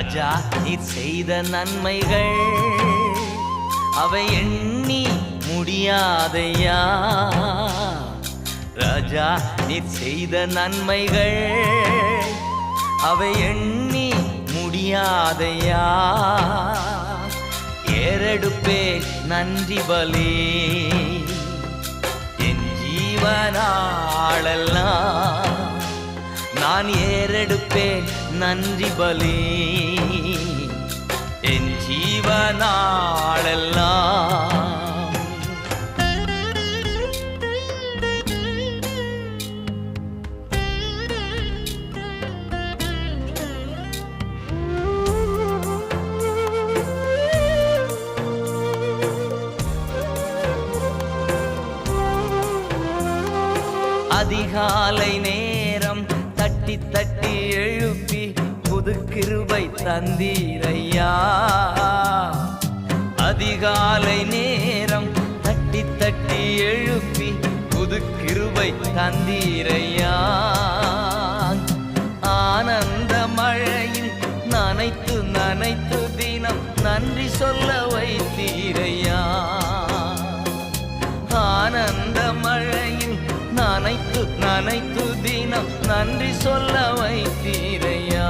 ராஜா நீ செய்த நன்மைகள் அவை எண்ணி முடியாதையா? ராஜா நீ செய்த நன்மைகள் அவை எண்ணி முடியாதையா? ஏறெடுப்பே நன்றி பலி. என் ஜீவனாளெல்லாம் நான் ஏறெடுப்பேன் நன்றி பலி. என் ஜீவனாளெல்லாம் அதிகாலை நேரம் எழுப்பி புது கிருபை தந்தீரையா? அதிகாலை நேரம் தட்டி தட்டி எழுப்பி புது கிருபை தந்தீரையா? ஆனந்த மழையில் நனைத்து நனைத்து தினம் நன்றி சொல்ல நன்றி சொல்ல வைத்தீரையா.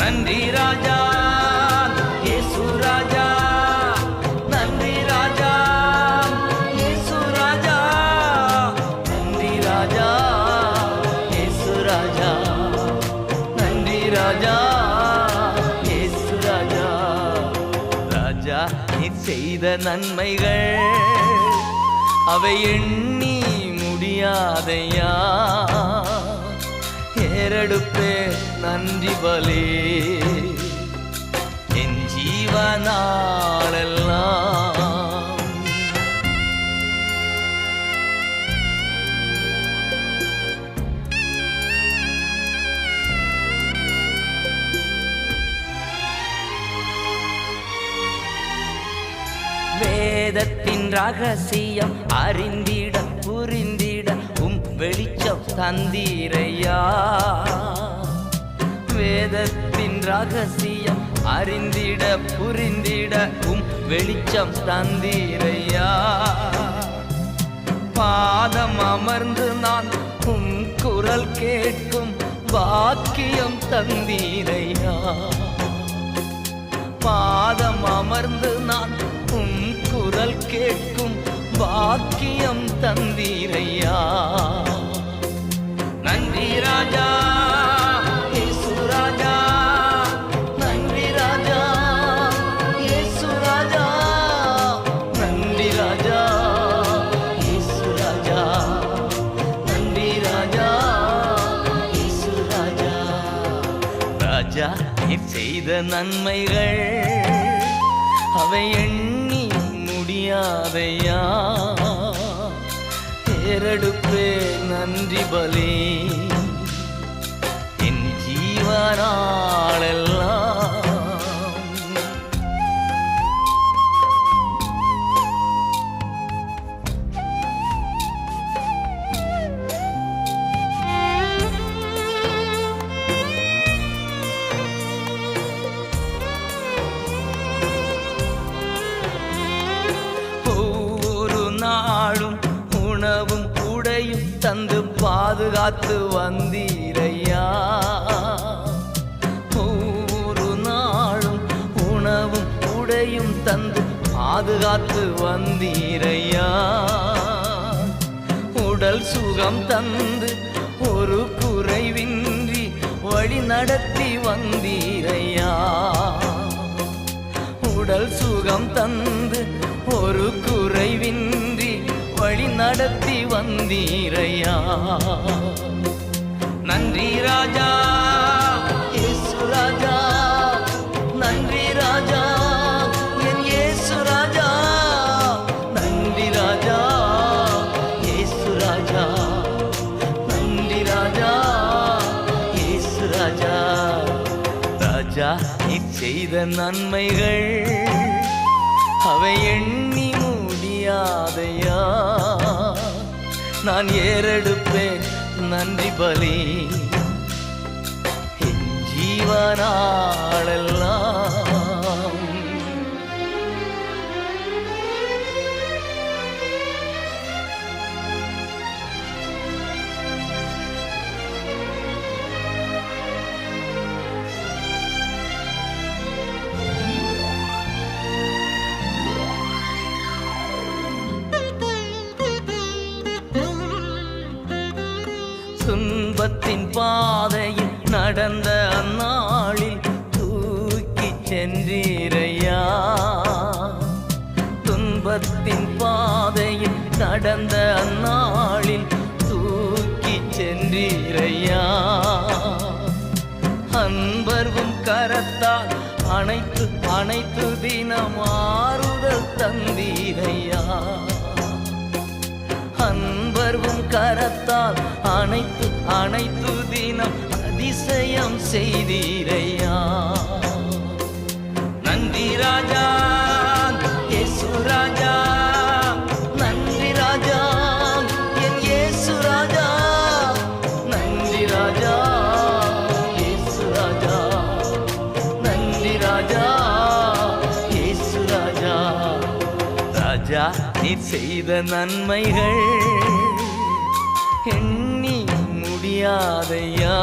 நன்றி ராஜா இயேசு ராஜா. நன்றி ராஜா இயேசு ராஜா. நன்றி ராஜா இயேசு ராஜா. நன்றி ராஜா இயேசு ராஜா. ராஜா நீ செய்த நன்மைகள் அவை எண்ணி முடியாதையா ஏறெடுப்பே நன்றி பலி. என் ஜீவனாளெல்லாம். வேதத்தின் ரகசியம் அறிந்திட புரிந்திட வெளிச்சம் தந்தீரையா? வேதத்தின் ரகசியம் அறிந்திட புரிந்திட உம் வெளிச்சம் தந்தீரையா? பாதம் அமர்ந்து நான் உம் குரல் கேட்கும் வாக்கியம் தந்தீரையா? பாதம் அமர்ந்து நான் உம் குரல் கேட்கும் பாக்கியம் தந்தீரையா? நன்றி ராஜா ராஜா நீ செய்த நன்மைகள் அவை எண்ணி முடியாதையா தேரெடுப்பே நன்றி பலி. என் ஜீவனாளெல்லாம் பாதுகாத்து வந்தீரையா? ஒவ்வொரு நாளும் உணவும் உடையும் தந்து பாதுகாத்து வந்தீரையா? உடல் சுகம் தந்து ஒரு குறைவின்றி வழி நடத்தி வந்தீரையா? உடல் சுகம் தந்து ஒரு குறைவின்றி வழி நடத்தி வந்தீரையா? நன்றி ராஜா. இயேசு ராஜா. நன்றி ராஜா. என் இயேசு ராஜா. நன்றி ராஜா. இயேசு ராஜா. நன்றி ராஜா. இயேசு ராஜா. ராஜா நீ செய்த நன்மைகள் அவை எண்ண முடியாதையா நான் ஏறெடுப்பேன் நன்றி பலி. என் ஜீவனாளெல்லாம் துன்பத்தின் பாதையில் நடந்த அந்நாளில் தூக்கி சென்றீரையா? துன்பத்தின் பாதையில் நடந்த அந்நாளில் தூக்கி சென்றீரையா? அன்பர்வும் கரத்தால் அனைத்து அனைத்து தினம் ஆறுதல் தந்தீரையா? அன்பர்வும் கரத்தால் அனைத்து அனைத்து தினம் அதிசயம் செய்தீரையா. நந்தி ராஜா. செய்த நன்மைகள் எண்ணி முடியாதையா?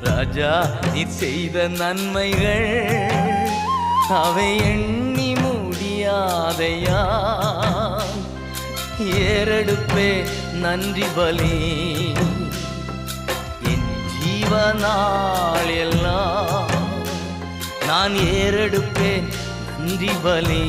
ராஜா நீ செய்த நன்மைகள் அவை எண்ணி முடியாதையா? ஏறெடுப்பே நன்றி பலி. என் ஜீவனாள் எல்லாம் நான் ஏறெடுப்பேன் நன்றி பலி.